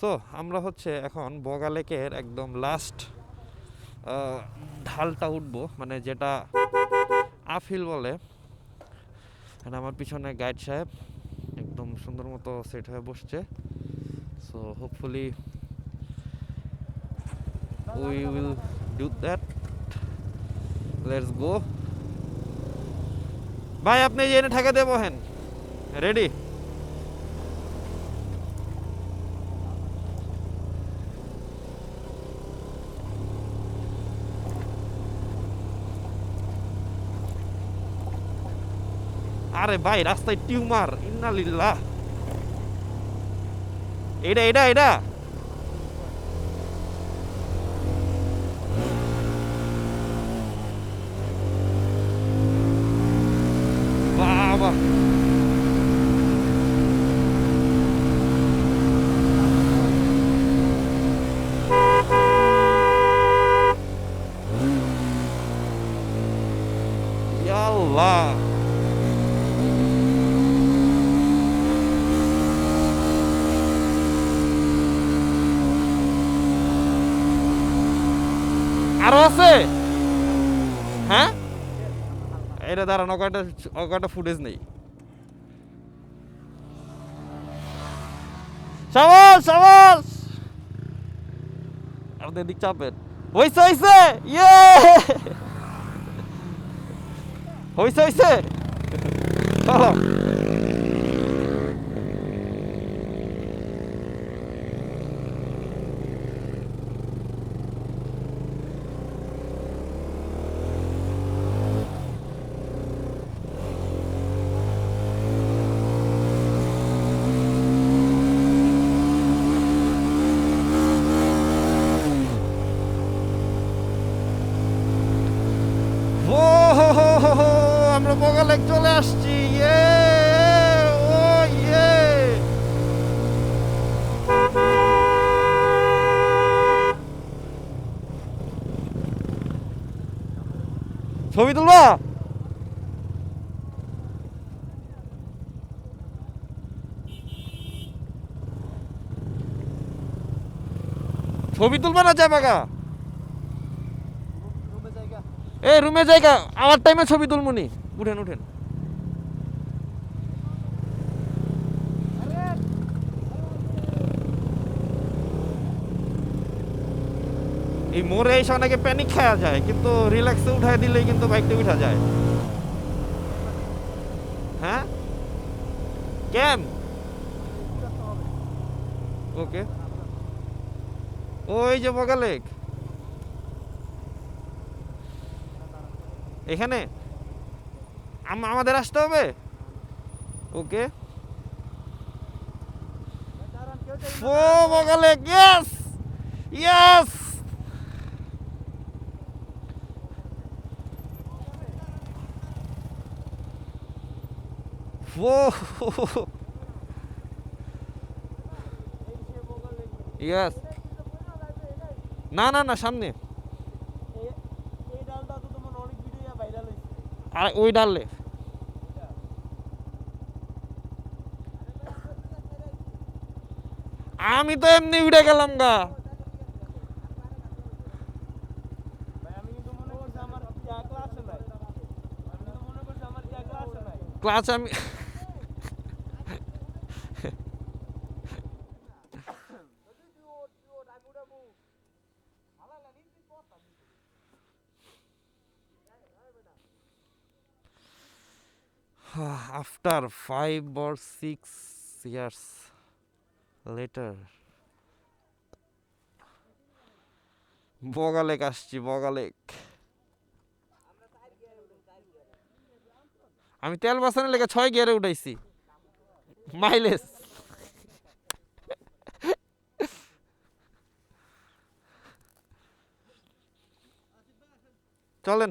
So আমরা হচ্ছে এখন বগা লেকের একদম লাস্ট ঢালটা উঠবো মানে যেটা আফিল বলে। আমার পিছনে গাইড সাহেব একদম সুন্দর মতো সেট হয়ে বসছে। So hopefully we will do that let's go ভাই, আপনি এনে ঠেকা দেবো হেন রেডি আরে ভাই রাস্তায় টিউমার ইন্নালিল্লাহ। এটা এটা এটা বাবা ইয়াল্লাহ আরও আছে? হ্যাঁ? এটা দাঁড়ান কয়টা কয়টা ফুটেজ নেই। সাবাস সাবাস! আপনাদের দিক চাপেন হইছে হইছে! ইয়ে! হইছে হইছে! চলো। চলে আসছি ইয়ে ও ইয়ে ছবি তুলবা ছবি তুলবা না যায় বাগা এ রুমে জায়গা আমার টাইমে ছবি তুলমুনি উঠেন উঠেন। এই মোড়ে এসে অনেকে প্যানিক খাওয়া যায় কিন্তু রিল্যাক্সে উঠায় দিলেই কিন্তু বাইকটা উঠা যায়। হ্যাঁ? কেম ওকে। ওই যে বগালেক এখানে? আম- আমাদের আসতে হবে? ওকে। ও বগালে ইয়েস ইয়েস ইয়েস না না না সামনে। আর ওই ডাললে আমি তো এমনি উঠে গেলাম গা। ক্লাস আমি after five or six years later Boga Lake আসছি বগালেক আমি তেল বাসানের লেগে ছয় গিয়ারে উঠাইছি। মাইলেজ। চলেন।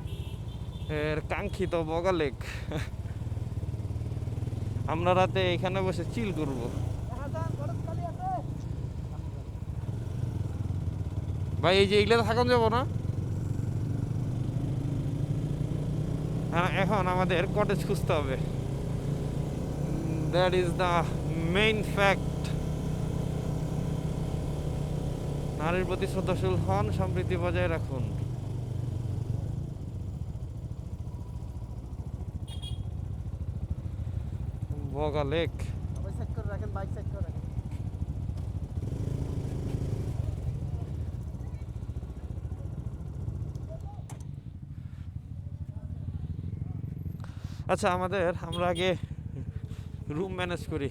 এর কাঙ্ক্ষিত বগা লেক আমরা রাতে এখানে বসে চিল করব। ভাই, এই যে এগুলো থাকুন যাব না? হ্যাঁ এখন আমাদের কটেজ খুঁজতে হবে। That is the main fact নারীর প্রতি শ্রদ্ধাশীল হন, সম্প্রীতি বজায় রাখুন। বগা লেক। আচ্ছা আমাদের আমরা আগে রুম ম্যানেজ করি।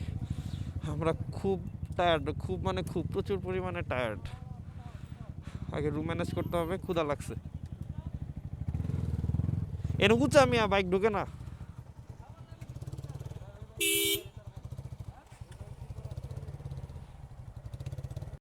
আমরা খুব টায়ার্ড খুব মানে খুব প্রচুর পরিমাণে টায়ার্ড আগে রুম ম্যানেজ করতে হবে ক্ষুদা লাগছে। এর উঁচা মিয়া বাইক ঢুকে না।